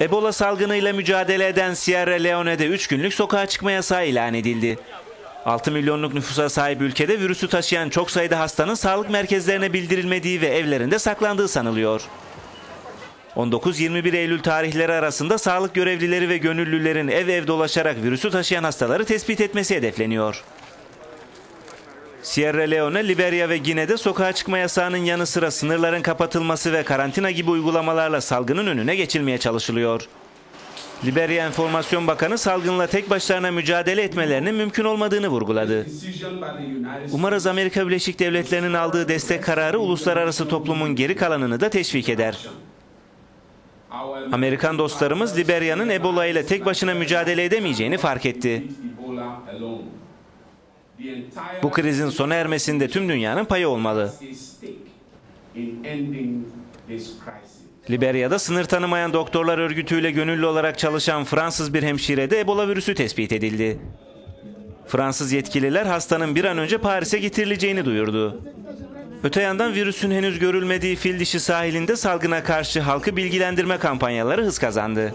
Ebola salgınıyla mücadele eden Sierra Leone'de 3 günlük sokağa çıkma yasağı ilan edildi. 6 milyonluk nüfusa sahip ülkede virüsü taşıyan çok sayıda hastanın sağlık merkezlerine bildirilmediği ve evlerinde saklandığı sanılıyor. 19-21 Eylül tarihleri arasında sağlık görevlileri ve gönüllülerin ev ev dolaşarak virüsü taşıyan hastaları tespit etmesi hedefleniyor. Sierra Leone, Liberya ve Gine'de sokağa çıkma yasağının yanı sıra sınırların kapatılması ve karantina gibi uygulamalarla salgının önüne geçilmeye çalışılıyor. Liberya Enformasyon Bakanı salgınla tek başlarına mücadele etmelerinin mümkün olmadığını vurguladı. Umarız Amerika Birleşik Devletleri'nin aldığı destek kararı uluslararası toplumun geri kalanını da teşvik eder. Amerikan dostlarımız Liberya'nın Ebola ile tek başına mücadele edemeyeceğini fark etti. Bu krizin sona ermesinde tüm dünyanın payı olmalı. Liberya'da sınır tanımayan doktorlar örgütüyle gönüllü olarak çalışan Fransız bir hemşirede Ebola virüsü tespit edildi. Fransız yetkililer hastanın bir an önce Paris'e getirileceğini duyurdu. Öte yandan virüsün henüz görülmediği fil dişi sahilinde salgına karşı halkı bilgilendirme kampanyaları hız kazandı.